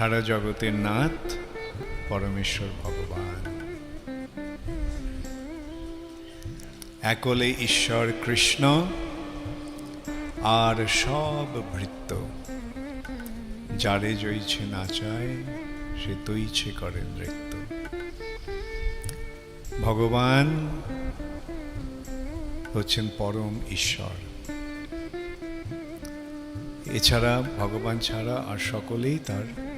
সারা জগতের নাথ, পরমেশ্বর ভগবান। একলে ঈশ্বর কৃষ্ণ, আর সব ভৃত্য। যারে জইছে নাচায় সে তৈছে করে নৃত্য। ভগবান হচ্ছেন পরম ঈশ্বর। এছাড়া ভগবান ছাড়া আর সকলেই তার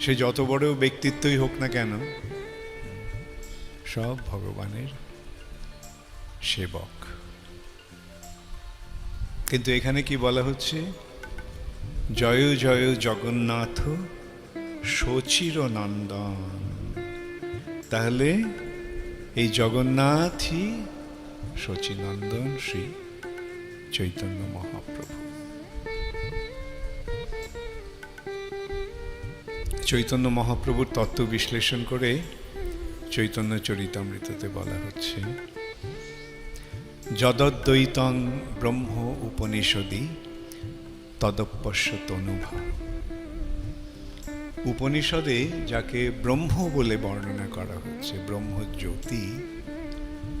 সে যত বড় ব্যক্তিত্বই হোক না কেন, সব ভগবানের সেবক। কিন্তু এখানে কি বলা হচ্ছে? জয় জয় জগন্নাথ, সচির নন্দন। তাহলে এই জগন্নাথই শচীনন্দন শ্রী চৈতন্য মহাপ্রভু। চৈতন্য মহাপ্রভুর তত্ত্ব বিশ্লেষণ করে চৈতন্য চরিতামৃততে বলা হচ্ছে, যদদ্বৈতং ব্রহ্ম উপনিষদি তদপস্য তনুভা উপনিষদে যাকে ব্রহ্ম বলে বর্ণনা করা হচ্ছে, ব্রহ্মজ্যোতি,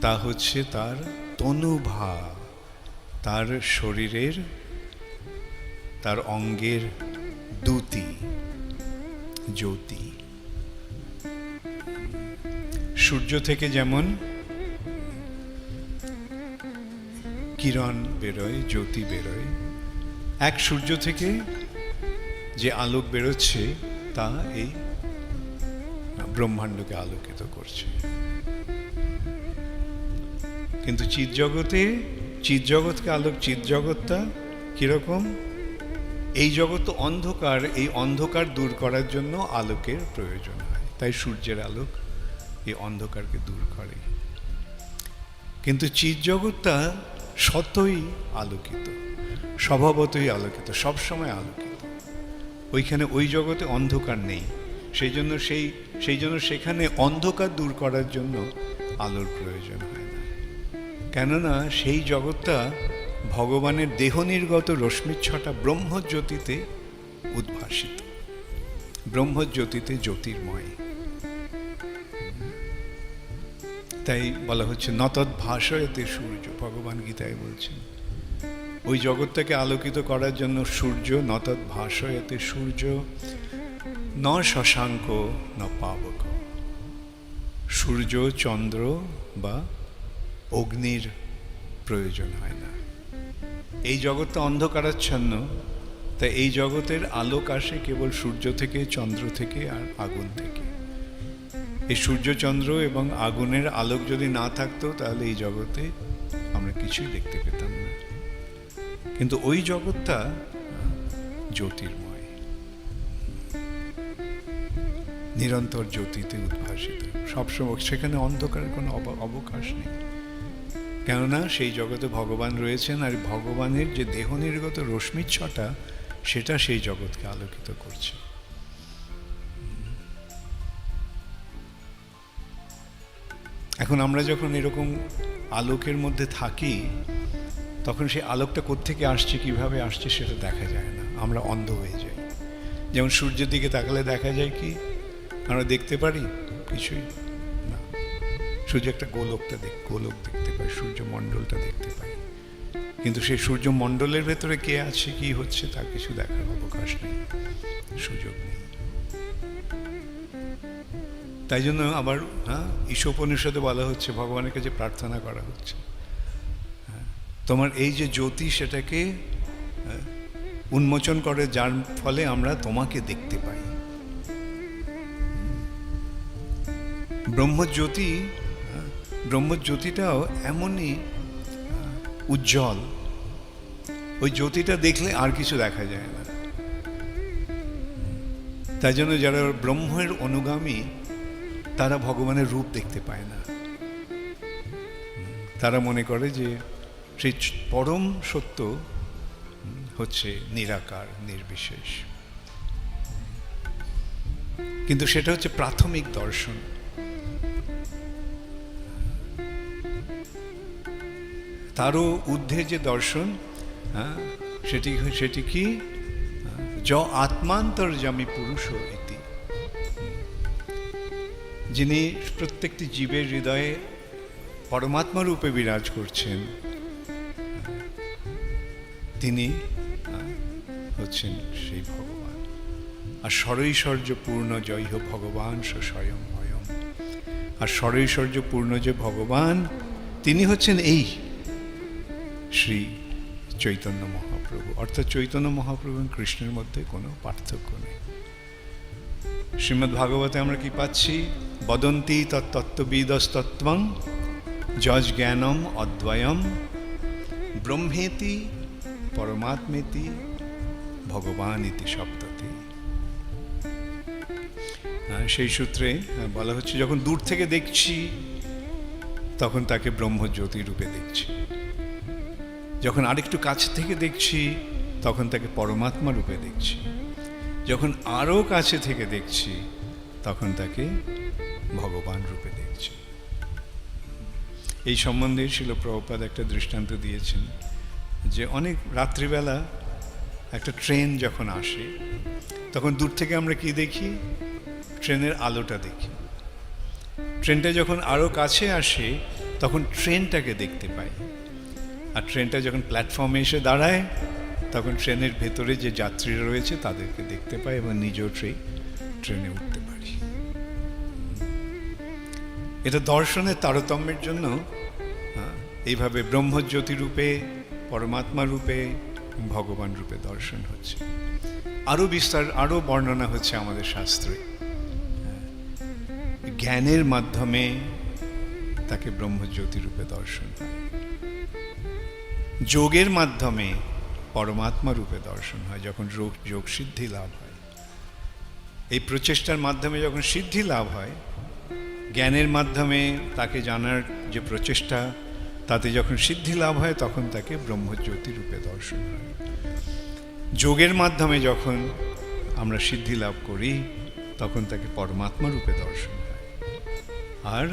তা হচ্ছে তার তনুভা, তার শরীরের, তার অঙ্গের দুতি। জ্যোতি। সূর্য থেকে যেমন কিরণ বেরোয়, জ্যোতি বেরোয়, এক সূর্য থেকে যে আলোক বেরোচ্ছে, তা এই ব্রহ্মাণ্ডকে আলোকিত করছে। কিন্তু চিৎজগতে, চিৎজগৎকে আলোক, চিৎজগৎটা কীরকম? এই জগৎ অন্ধকার, এই অন্ধকার দূর করার জন্য আলোকের প্রয়োজন হয়। তাই সূর্যের আলোক এই অন্ধকারকে দূর করে। কিন্তু চিৎজগৎটা সতই আলোকিত, স্বভাবতই আলোকিত, সবসময় আলোকিত। ওইখানে ওই জগতে অন্ধকার নেই। সেই জন্য সেই সেই জন্য সেখানে অন্ধকার দূর করার জন্য আলোর প্রয়োজন হয় না। কেননা সেই জগৎটা ভগবানের দেহ নির্গত রশ্মিচ্ছটা ব্রহ্মজ্যোতিতে উদ্ভাসিত। ব্রহ্মজ্যোতিতে জ্যোতির্ময়। তাই বলা হচ্ছে নতৎ ভাষয়তে সূর্য, ভগবান গীতায় বলছেন, ওই জগৎটাকে আলোকিত করার জন্য সূর্য নতৎ ভাষয়তে সূর্য, ন শশাঙ্ক, ন পাবক। সূর্য, চন্দ্র বা অগ্নির প্রয়োজন হয় না। এই জগৎটা অন্ধকারাচ্ছন্ন, তাই এই জগতের আলোক আসে কেবল সূর্য থেকে, চন্দ্র থেকে আর আগুন থেকে। এই সূর্যচন্দ্র এবং আগুনের আলোক যদি না থাকতো, তাহলে এই জগতে আমরা কিছুই দেখতে পেতাম না। কিন্তু ওই জগৎটা জ্যোতির্ময়। নিরন্তর জ্যোতিতে উদ্ভাসিত। সবসময় সেখানে অন্ধকারের কোনো অব- অবকাশ নেই। কেননা সেই জগতে ভগবান রয়েছেন আর ভগবানের যে দেহ নির্গত রশ্মিচ্ছটা, সেটা সেই জগৎকে আলোকিত করছে। এখন আমরা যখন এরকম আলোকের মধ্যে থাকি, তখন সেই আলোকটা কোত্থেকে আসছে, কীভাবে আসছে সেটা দেখা যায় না। আমরা অন্ধ হয়ে যাই। যেমন সূর্যের দিকে তাকালে দেখা যায় কি, আমরা দেখতে পারি কিছুই। সূর্য একটা গোলকটা দেখ গোলক দেখতে পাই সূর্যমণ্ডলটা দেখতে পাই কিন্তু সেই সূর্যমণ্ডলের ভেতরে কে আছে কি হচ্ছে তা কিছু দেখার অবকাশ নেই সুযোগ নেই। তাই জন্য আবার হ্যাঁ ঈশোপনিষদে বলা হচ্ছে ভগবানের কাছে প্রার্থনা করা হচ্ছে। হ্যাঁ, তোমার এই যে জ্যোতি সেটাকে হ্যাঁ, উন্মোচন করে যার ফলে আমরা তোমাকে দেখতে পাই। ব্রহ্মজ্যোতি ব্রহ্মজ্যোতিটাও এমনই উজ্জ্বল। ওই জ্যোতিটা দেখলে আর কিছু দেখা যায় না। তাই জন্য যারা ব্রহ্মের অনুগামী, তারা ভগবানের রূপ দেখতে পায় না। তারা মনে করে যে সেই পরম সত্য হচ্ছে নিরাকার, নির্বিশেষ। কিন্তু সেটা হচ্ছে প্রাথমিক দর্শন। তারও ঊর্ধ্বে যে দর্শন হ্যাঁ সেটি সেটি কি? হ্যাঁ, য আত্মান্তর্যামী পুরুষ ইতি। যিনি প্রত্যেকটি জীবের হৃদয়ে পরমাত্মা রূপে বিরাজ করছেন তিনি হচ্ছেন সেই ভগবান। আর স্বরৈশ্বর্য পূর্ণ জয় ভগবান স্বয়ং অয়ম আর স্বরৈশ্বর্য পূর্ণ যে ভগবান তিনি হচ্ছেন এই শ্রী চৈতন্য মহাপ্রভু। অর্থাৎ চৈতন্য মহাপ্রভু এবং কৃষ্ণের মধ্যে কোনো পার্থক্য নেই। শ্রীমদ্ ভাগবতে আমরা কি পাচ্ছি? বদন্তি তত্ত্ববিদস্তত্ত্বং যজ জ্ঞানম অদ্বয়ম, ব্রহ্মেতি পরমাত্মেতি ভগবান ইতি সপ্ততি সেই সূত্রে বলা হচ্ছে, যখন দূর থেকে দেখছি, তখন তাকে ব্রহ্মজ্যোতি রূপে দেখছি। যখন আরেকটু কাছ থেকে দেখছি, তখন তাকে পরমাত্মা রূপে দেখছি। যখন আরও কাছে থেকে দেখছি, তখন তাকে ভগবান রূপে দেখছি। এই সম্বন্ধে ছিল প্রভুপাদ একটা দৃষ্টান্ত দিয়েছেন যে অনেক রাত্রিবেলা একটা ট্রেন যখন আসে, তখন দূর থেকে আমরা কি দেখি? ট্রেনের আলোটা দেখি। ট্রেনটা যখন আরও কাছে আসে, তখন ট্রেনটাকে দেখতে পাই। আর ট্রেনটা যখন প্ল্যাটফর্মে এসে দাঁড়ায়, তখন ট্রেনের ভেতরে যে যাত্রীরা রয়েছে তাদেরকে দেখতে পাই এবং নিজেও ট্রেন ট্রেনে উঠতে পারি। এটা দর্শনের তারতম্যের জন্য এইভাবে ব্রহ্মজ্যোতি রূপে, পরমাত্মা রূপে, ভগবান রূপে দর্শন হচ্ছে। আরও বিস্তার আরও বর্ণনা হচ্ছে আমাদের শাস্ত্রে। জ্ঞানের মাধ্যমে তাকে ব্রহ্মজ্যোতি রূপে দর্শন হয়। যোগের মাধ্যমে পরমাত্মা রূপে দর্শন হয়, যখন যোগ যোগ সিদ্ধি লাভ হয়। এই প্রচেষ্টার মাধ্যমে যখন সিদ্ধি লাভ হয়, জ্ঞানের মাধ্যমে তাকে জানার যে প্রচেষ্টা, তাতে যখন সিদ্ধি লাভ হয়, তখন তাকে ব্রহ্মজ্যোতি রূপে দর্শন হয়। যোগের মাধ্যমে যখন আমরা সিদ্ধি লাভ করি, তখন তাকে পরমাত্মা রূপে দর্শন হয়। আর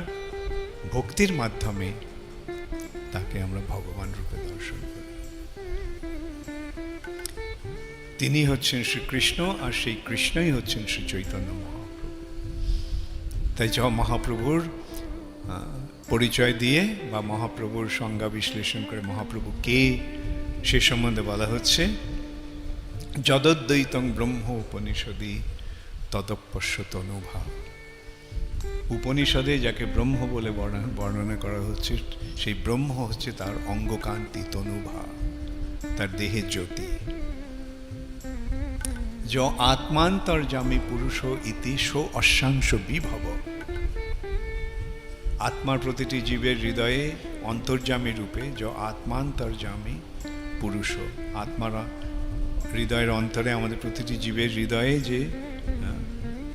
ভক্তির মাধ্যমে তাকে আমরা ভগবান রূপে দর্শন করি। তিনি হচ্ছেন শ্রীকৃষ্ণ আর সেই কৃষ্ণই হচ্ছেন শ্রী চৈতন্য মহাপ্রভু। তাই যা মহাপ্রভুর পরিচয় দিয়ে বা মহাপ্রভুর সংজ্ঞা বিশ্লেষণ করে মহাপ্রভু কে, সে সম্বন্ধে বলা হচ্ছে, যদদ্বৈতং ব্রহ্ম উপনিষদি তদপস্য তনুভাব উপনিষদে যাকে ব্রহ্ম বলে বর্ণনা- করা হচ্ছে, সেই ব্রহ্ম হচ্ছে তার অঙ্গকান্তি তনুভা, তার দেহের জ্যোতি। য আত্মান্তর্জামী পুরুষ ইতি সো অশ্বাংশ বিভব। আত্মার প্রতিটি জীবের হৃদয়ে অন্তর্জামী রূপে য আত্মান্তর্জামী পুরুষ। আত্মারা হৃদয়ের অন্তরে আমাদের প্রতিটি জীবের হৃদয়ে যে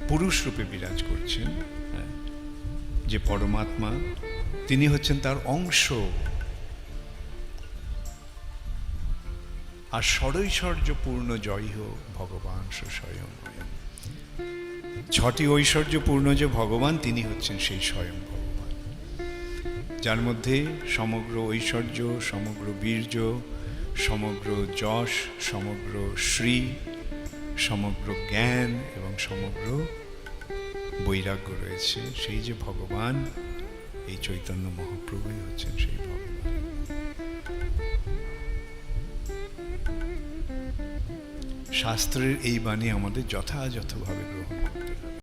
পুরুষ রূপে বিরাজ করছেন যে পরমাত্মা, তিনি হচ্ছেন তার অংশ আর ষড়ৈশ্বর্যপূর্ণ জয় হোক ভগবান স্বয়ং। ছটি ঐশ্বর্যপূর্ণ যে ভগবান, তিনি হচ্ছেন সেই স্বয়ং ভগবান যার মধ্যে সমগ্র ঐশ্বর্য, সমগ্র বীর্য, সমগ্র যশ, সমগ্র শ্রী, সমগ্র জ্ঞান এবং সমগ্র বৈরাগ্য রয়েছে, সেই যে ভগবান, এই চৈতন্য মহাপ্রভুই হচ্ছেন সেই ভগবান। শাস্ত্রের এই বাণী আমাদের যথাযথভাবে